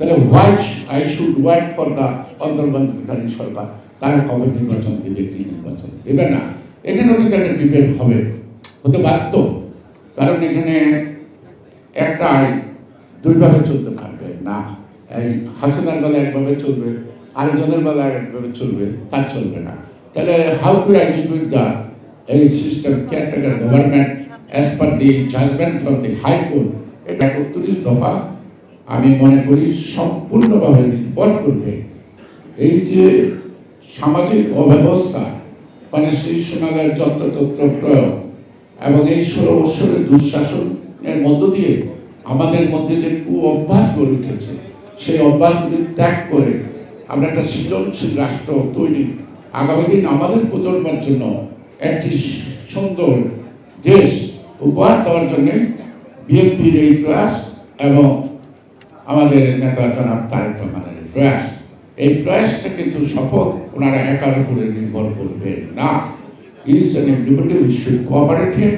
তাহলে why I should wait for the অন্তর্বর্তীকালীন সরকার তারা কবে নির্বাচন দেবে, কি নির্বাচন দেবে না? এখানেও কিন্তু একটা ডিবেট হবে, হতে বাধ্য। কারণ এখানে একটা আইন দুইভাবে চলতে পারবে, না? এই হাসিনার বেলা একভাবে চলবে, আরেকজনের বেলা একভাবে চলবে তা চলবে না। তাহলে হাউ টু এক্সিকিউট দ্য এই system caretaker government as per the judgement from the High Court এটা একত্রিশ দফা আমি মনে করি সম্পূর্ণভাবে নির্ভর করবে এই যে সামাজিক অব্যবস্থা মানে শীর্ষনাগার যন্ত্রতন্ত্র প্রয়োগ এবং এই ষোলো দুঃশাসনের মধ্য দিয়ে আমাদের মধ্যে যে কু অভ্যাস গড়ে উঠেছে, সেই অভ্যাসগুলি ত্যাগ করে আমরা একটা সৃজনশীল রাষ্ট্র তৈরি। আগামী দিন আমাদের প্রজন্মের জন্য একটি সুন্দর দেশ উপহার দেওয়ার জন্য বিএনপির এই প্রয়াস এবং আমাদের নেতা জনাব তারেক রহমানের প্রয়াস। এই প্রয়াসটা কিন্তু সফল। ওনারা একার উপরে নির্ভর করবেন না। Is an everybody should cooperate him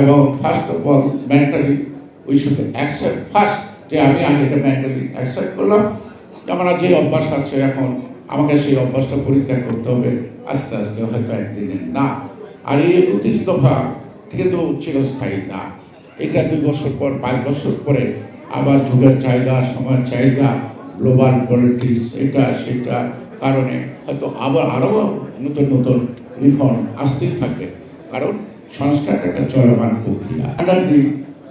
এবং first of all mentally we should accept first যে আমি আগে এটা মেন্টালি অ্যাকসেপ্ট করলাম। আমার যে অভ্যাস আছে এখন, আমাকে সেই অভ্যাসটা পরিত্যাগ করতে হবে। আস্তে আস্তে হয়তো একদিনে না। আর এই একত্রিশ দফা কিন্তু চিরস্থায়ী না। এটা দুই বছর পর, পাঁচ বছর পরে আবার যুগের চাহিদা, সময়ের চাহিদা গ্লোবাল পলিটিক্স এটা, সেটা কারণে হয়তো আবার আরও নতুন নতুন রিফর্ম আসতেই থাকবে। কারণ সংস্কারটা একটা চলমান প্রক্রিয়া। আন্ডার দি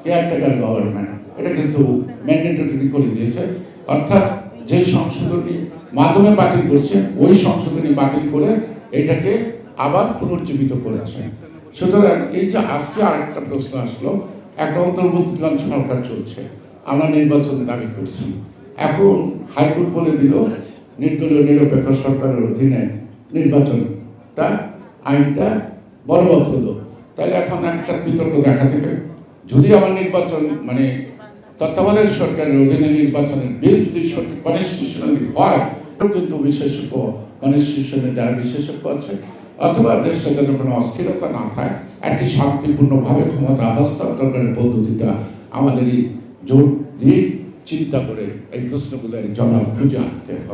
কেয়ারটেকার গভর্নমেন্ট এটা কিন্তু ম্যান্ডেটরি করে দিয়েছে, অর্থাৎ যে সংশোধনী মাধ্যমে বাতিল করছে, ওই সংশোধনী বাতিল করে এটাকে আবার পুনর্জীবিত করেছে। সুতরাং এই যে আজকে আরেকটা প্রশ্ন আসলো একটা অন্তর্বর্তীকালীন সরকার চলছে। আমরা নির্বাচন দাবি করছি। এখন হাইকোর্ট বলে দিল, নির্দলীয়, নিরপেক্ষ সরকারের অধীনে নির্বাচনটা, আইনটা বলবৎ হলো। তাহলে এখন একটা বিতর্ক দেখা দেবে। যদি আমার নির্বাচন মানে তত্ত্বাবধায়ক সরকারের অধীনে নির্বাচনের বিল যদি সঠিক কনস্টিটিউশনালি হয় কিন্তু বিশেষজ্ঞ কনস্টিটিউশনে যারা বিশেষজ্ঞ আছে, অথবা দেশটা যাতে কোনো অস্থিরতা না থাকে, একটি শান্তিপূর্ণভাবে ক্ষমতা হস্তান্তরের পদ্ধতিটা আমাদের এই জোর দিয়ে চিন্তা করে এই প্রশ্নগুলোর জবাব খুঁজে আনতে হবে।